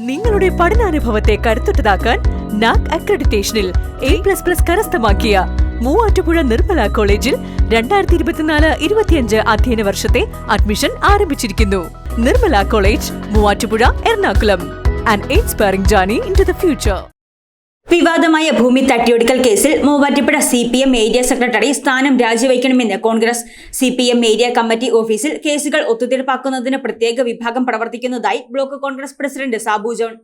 നിങ്ങളുടെ പഠനാനുഭവത്തെ കരുത്തുറ്റതാക്കാൻ നാക് അക്രഡിറ്റേഷനിൽ എ പ്ലസ് പ്ലസ് കരസ്ഥമാക്കിയ മൂവാറ്റുപുഴ നിർമ്മല കോളേജിൽ രണ്ടായിരത്തി ഇരുപത്തിനാല് ഇരുപത്തിയഞ്ച് അധ്യയന വർഷത്തെ അഡ്മിഷൻ ആരംഭിച്ചിരിക്കുന്നു. Nirmala college Muvattupuzha Ernakulam. And inspiring journey into the future വിവാദമായ ഭൂമി തട്ടിയൊടുക്കൽ കേസിൽ Muvattupuzha C P M area secretary സ്ഥാനം രാജിവയ്ക്കണമെന്ന് Congress. C P M area committee ഓഫീസിൽ കേസുകൾ ഒത്തുതീർപ്പാക്കുന്നതിന് പ്രത്യേക വിഭാഗം പ്രവർത്തിക്കുന്നതായി ബ്ലോക്ക് കോൺഗ്രസ് പ്രസിഡന്റ് സാബു ജോൺ.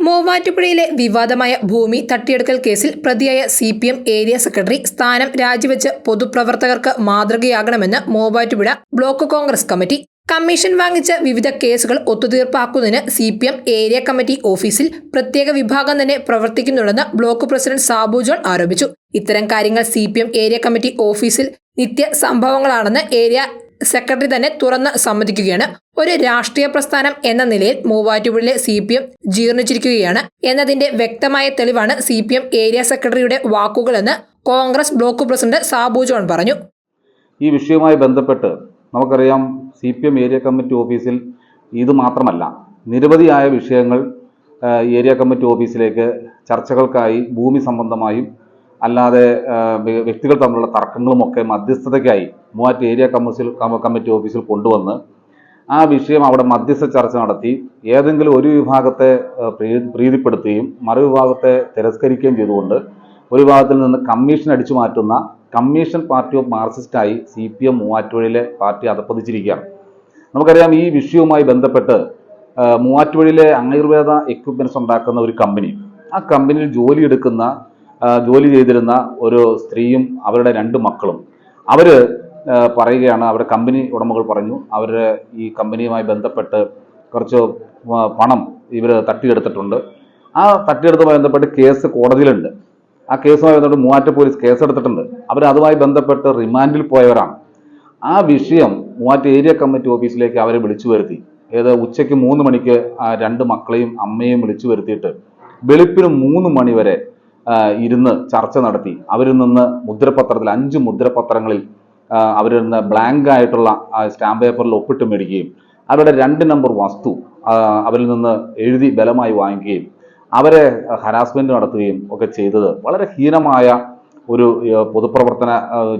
മൂവാറ്റുപുഴയിലെ വിവാദമായ ഭൂമി തട്ടിയെടുക്കൽ കേസിൽ പ്രതിയായ C P M area secretary സ്ഥാനം രാജിവെച്ച് പൊതുപ്രവർത്തകർക്ക് മാതൃകയാകണമെന്ന് Muvattupuzha block Congress committee commission വാങ്ങിച്ച വിവിധ കേസുകൾ ഒത്തുതീർപ്പാക്കുന്നതിന് C P M area committee ഓഫീസിൽ പ്രത്യേക വിഭാഗം തന്നെ പ്രവർത്തിക്കുന്നുണ്ടെന്ന് ബ്ലോക്ക് പ്രസിഡന്റ് സാബു ജോൺ ആരോപിച്ചു. ഇത്തരം കാര്യങ്ങൾ C P M area committee ഓഫീസിൽ നിത്യ സംഭവങ്ങളാണെന്ന് ഏരിയ സെക്രട്ടറി തന്നെ തുറന്ന് സമ്മതിക്കുകയാണ്. ഒരു രാഷ്ട്രീയ പ്രസ്ഥാനം എന്ന നിലയിൽ മൂവാറ്റുപുഴയിലെ സി പി എം ജീർണിച്ചിരിക്കുകയാണ് എന്നതിന്റെ വ്യക്തമായ തെളിവാണ് സി പി എം ഏരിയ സെക്രട്ടറിയുടെ വാക്കുകളെന്ന് Congress block president Sabu John പറഞ്ഞു. ഈ വിഷയവുമായി ബന്ധപ്പെട്ട് നമുക്കറിയാം C P M area committee ഓഫീസിൽ ഇത് മാത്രമല്ല നിരവധിയായ വിഷയങ്ങൾ ഏരിയ കമ്മിറ്റി ഓഫീസിലേക്ക് ചർച്ചകൾക്കായി ഭൂമി സംബന്ധമായും അല്ലാതെ വ്യക്തികൾ തമ്മിലുള്ള തർക്കങ്ങളുമൊക്കെ മധ്യസ്ഥതയ്ക്കായി മൂവാറ്റ് ഏരിയ കമ്മിസിൽ കമ്മിറ്റി ഓഫീസിൽ കൊണ്ടുവന്ന് ആ വിഷയം അവിടെ മധ്യസ്ഥ ചർച്ച നടത്തി ഏതെങ്കിലും ഒരു വിഭാഗത്തെ പ്രീതിപ്പെടുത്തുകയും മറുവിഭാഗത്തെ തിരസ്കരിക്കുകയും ചെയ്തുകൊണ്ട് ഒരു വിഭാഗത്തിൽ നിന്ന് കമ്മീഷൻ അടിച്ചു മാറ്റുന്ന കമ്മീഷൻ പാർട്ടി ഓഫ് മാർക്സിസ്റ്റായി സി പി എം മൂവാറ്റുപുഴയിലെ പാർട്ടി അതപ്പതിച്ചിരിക്കുകയാണ് നമുക്കറിയാം ഈ വിഷയവുമായി ബന്ധപ്പെട്ട് മൂവാറ്റുപുഴയിലെ ആയുർവേദ എക്യുപ്മെന്റ്സ് ഉണ്ടാക്കുന്ന ഒരു കമ്പനി ആ കമ്പനിയിൽ ജോലി എടുക്കുന്ന ജോലി ചെയ്തിരുന്ന ഒരു സ്ത്രീയും അവരുടെ രണ്ട് മക്കളും. അവർ പറയുകയാണ് അവരുടെ കമ്പനി ഉടമകൾ പറഞ്ഞു അവരുടെ ഈ കമ്പനിയുമായി ബന്ധപ്പെട്ട് കുറച്ച് പണം ഇവർ തട്ടിയെടുത്തിട്ടുണ്ട്. ആ തട്ടിയെടുത്തുമായി ബന്ധപ്പെട്ട് കേസ് കോടതിയിലുണ്ട്. ആ കേസുമായി ബന്ധപ്പെട്ട് മൂവാറ്റ പോലീസ് കേസെടുത്തിട്ടുണ്ട്. അവർ അതുമായി ബന്ധപ്പെട്ട് റിമാൻഡിൽ പോയവരാണ്. ആ വിഷയം മൂവാറ്റ ഏരിയ കമ്മിറ്റി ഓഫീസിലേക്ക് അവരെ വിളിച്ചു വരുത്തി. ഏത് ഉച്ചയ്ക്ക് മൂന്ന് മണിക്ക് ആ രണ്ട് മക്കളെയും അമ്മയെയും വിളിച്ചു വരുത്തിയിട്ട് വെളുപ്പിന് മൂന്ന് മണി വരെ ഇരുന്ന് ചർച്ച നടത്തി. അവരിൽ നിന്ന് മുദ്രപത്രത്തിൽ അഞ്ച് മുദ്രപത്രങ്ങളിൽ അവരിൽ നിന്ന് ബ്ലാങ്ക് ആയിട്ടുള്ള സ്റ്റാമ്പ് പേപ്പറിൽ ഒപ്പിട്ട് മേടിക്കുകയും അവരുടെ രണ്ട് നമ്പർ വസ്തു അവരിൽ നിന്ന് എഴുതി ബലമായി വാങ്ങിക്കുകയും അവരെ ഹരാസ്മെന്റ് നടത്തുകയും ഒക്കെ ചെയ്തത് വളരെ ഹീനമായ ഒരു പൊതുപ്രവർത്തന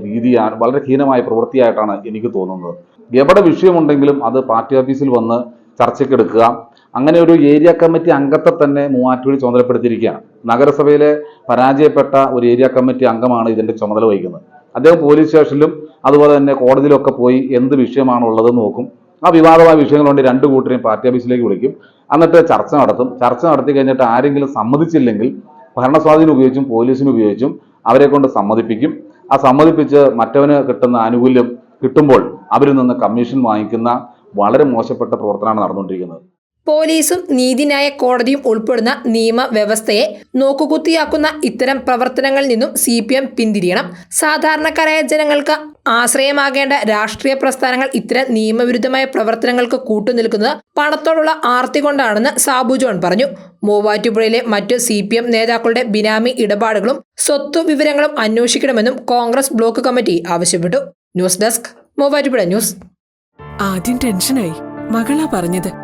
രീതിയാണ് വളരെ ഹീനമായ പ്രവൃത്തിയായിട്ടാണ് എനിക്ക് തോന്നുന്നത്. എവിടെ വിഷയമുണ്ടെങ്കിലും അത് പാർട്ടി ഓഫീസിൽ വന്ന് ചർച്ചയ്ക്കെടുക്കുക അങ്ങനെ ഒരു ഏരിയ കമ്മിറ്റി അംഗത്തെ തന്നെ മൂവാറ്റുപുഴ ചുമതലപ്പെടുത്തിയിരിക്കുകയാണ്. നഗരസഭയിലെ പരാജയപ്പെട്ട ഒരു ഏരിയ കമ്മിറ്റി അംഗമാണ് ഇതിന്റെ ചുമതല വഹിക്കുന്നത്. അദ്ദേഹം പോലീസ് സ്റ്റേഷനിലും അതുപോലെ തന്നെ കോടതിയിലൊക്കെ പോയി എന്ത് വിഷയമാണുള്ളത് നോക്കും. ആ വിവാദമായ വിഷയങ്ങളുണ്ട്. രണ്ട് കൂട്ടരെയും പാർട്ടി ഓഫീസിലേക്ക് വിളിക്കും. എന്നിട്ട് ചർച്ച നടത്തും. ചർച്ച നടത്തി കഴിഞ്ഞിട്ട് ആരെങ്കിലും സമ്മതിച്ചില്ലെങ്കിൽ ഭരണസ്വാധീനം ഉപയോഗിച്ചും പോലീസിനെ ഉപയോഗിച്ചും അവരെ കൊണ്ട് സമ്മതിപ്പിക്കും. ആ സമ്മതിപ്പിച്ച് മറ്റവന് കിട്ടുന്ന ആനുകൂല്യം കിട്ടുമ്പോൾ അവരിൽ നിന്ന് കമ്മീഷൻ വാങ്ങിക്കുന്ന വളരെ മോശപ്പെട്ട പ്രവർത്തനമാണ് നടന്നുകൊണ്ടിരിക്കുന്നത്. പോലീസും നീതിന്യായ കോടതിയും ഉൾപ്പെടുന്ന നിയമവ്യവസ്ഥയെ നോക്കുകുത്തിയാക്കുന്ന ഇത്തരം പ്രവർത്തനങ്ങളിൽ നിന്നും സി പി എം പിന്തിരിയണം. സാധാരണക്കാരായ ജനങ്ങൾക്ക് ആശ്രയമാകേണ്ട രാഷ്ട്രീയ പ്രസ്ഥാനങ്ങൾ ഇത്തരം നിയമവിരുദ്ധമായ പ്രവർത്തനങ്ങൾക്ക് കൂട്ടുനിൽക്കുന്നത് പണത്തോടുള്ള ആർത്തി കൊണ്ടാണെന്ന് സാബു ജോൺ പറഞ്ഞു. മൂവാറ്റുപുഴയിലെ മറ്റു സി പി എം നേതാക്കളുടെ ബിനാമി ഇടപാടുകളും സ്വത്തു വിവരങ്ങളും അന്വേഷിക്കണമെന്നും കോൺഗ്രസ് ബ്ലോക്ക് കമ്മിറ്റി ആവശ്യപ്പെട്ടു. News desk Muvattupuzha news. ആദ്യം ടെൻഷനായി. മകളാ പറഞ്ഞത്.